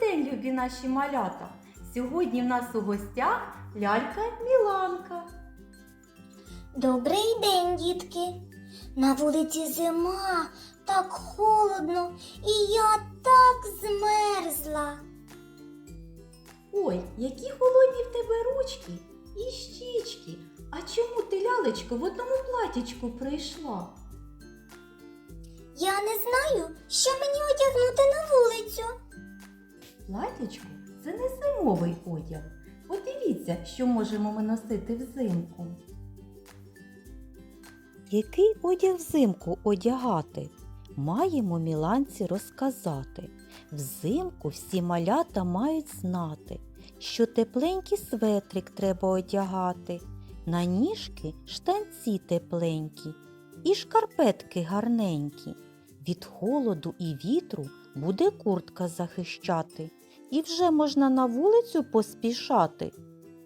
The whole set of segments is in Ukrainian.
день, любі наші малята! Сьогодні в нас у гостях лялька Міланка. Добрий день, дітки. На вулиці зима, так холодно, і я так змерзла. Ой, які холодні в тебе ручки і щічки. А чому ти, лялечко, в одному платічку прийшла? Я не знаю, що мені одягнути на вулицю. Платічко це не зимовий одяг. Подивіться, що можемо ми носити взимку. Який одяг взимку одягати? Маємо міланці розказати. Взимку всі малята мають знати, що тепленький светрик треба одягати, на ніжки штанці тепленькі і шкарпетки гарненькі. Від холоду і вітру буде куртка захищати, і вже можна на вулицю поспішати.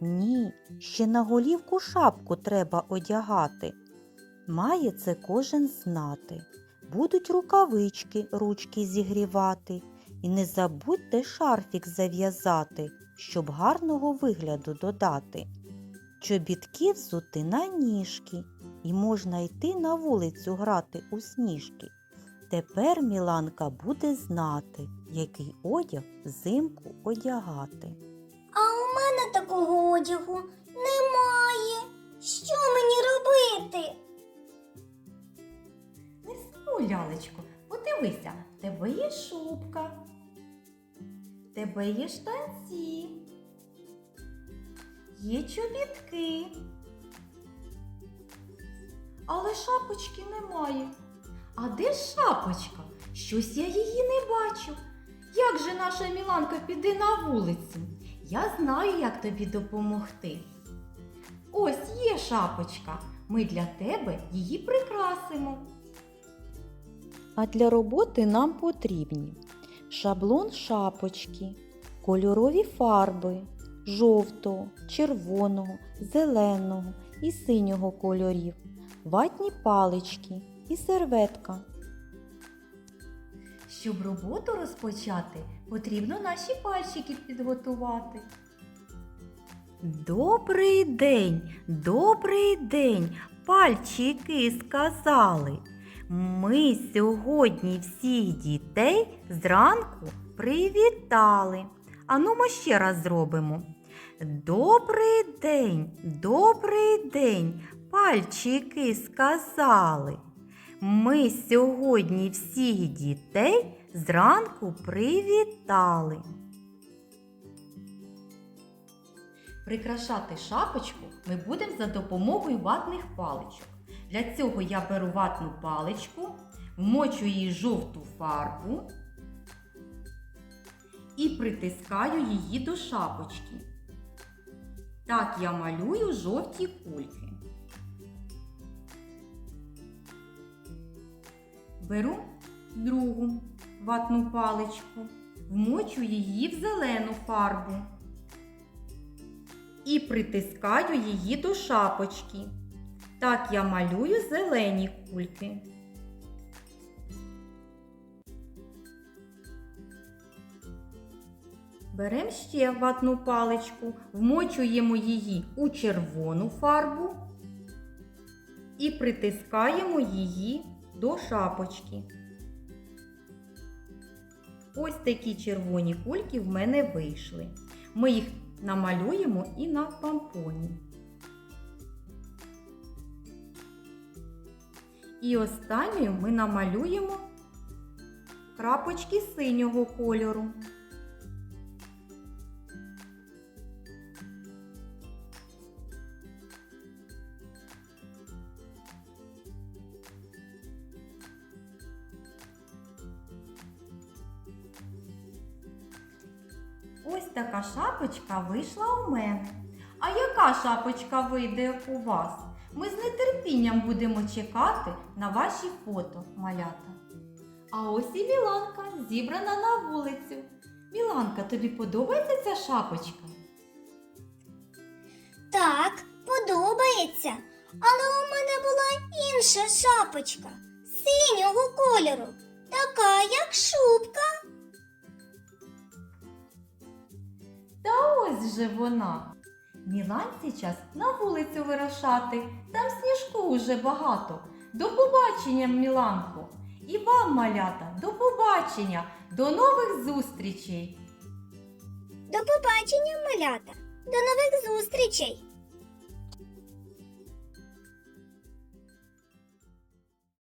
Ні, ще на голівку шапку треба одягати. Має це кожен знати. Будуть рукавички, ручки зігрівати. І не забудьте шарфік зав'язати, щоб гарного вигляду додати. Чобітки взути на ніжки, і можна йти на вулицю грати у сніжки. Тепер Міланка буде знати, який одяг взимку одягати. А у мене такого одягу немає. Що мені робити? Не сумуй, лялечко, подивися, в тебе є шубка, в тебе є штанці, є чобітки. Але шапочки немає. А де шапочка? Щось я її не бачу. Як же наша Міланка піде на вулицю? Я знаю, як тобі допомогти. Ось є шапочка. Ми для тебе її прикрасимо. А для роботи нам потрібні шаблон шапочки, кольорові фарби жовтого, червоного, зеленого і синього кольорів, ватні палички і серветка. Щоб роботу розпочати, потрібно наші пальчики підготувати. Добрий день, добрий день, пальчики сказали. Ми сьогодні всіх дітей зранку привітали. Ану, ми ще раз зробимо. Добрий день, добрий день, пальчики сказали. Ми сьогодні всіх дітей зранку привітали. Прикрашати шапочку ми будемо за допомогою ватних паличок. Для цього я беру ватну паличку, вмочу її жовту фарбу і притискаю її до шапочки. Так я малюю жовті кульки. Беру другу ватну паличку, вмочу її в зелену фарбу і притискаю її до шапочки. Так я малюю зелені кульки. Беремо ще ватну паличку, вмочуємо її у червону фарбу і притискаємо її до шапочки. Ось такі червоні кульки в мене вийшли. Ми їх намалюємо і на помпоні. І останньою ми намалюємо крапочки синього кольору. Ось така шапочка вийшла у мене. А яка шапочка вийде у вас? Ми з нетерпінням будемо чекати на ваші фото, малята. А ось і Міланка зібрана на вулицю. Міланка, тобі подобається ця шапочка? Так, подобається. Але у мене була інша шапочка синього кольору, така як шубка. Ось же вона. Міланці час на вулицю вирушати, там сніжку уже багато. До побачення, Міланко! І вам, малята, до побачення, до нових зустрічей! До побачення, малята! До нових зустрічей!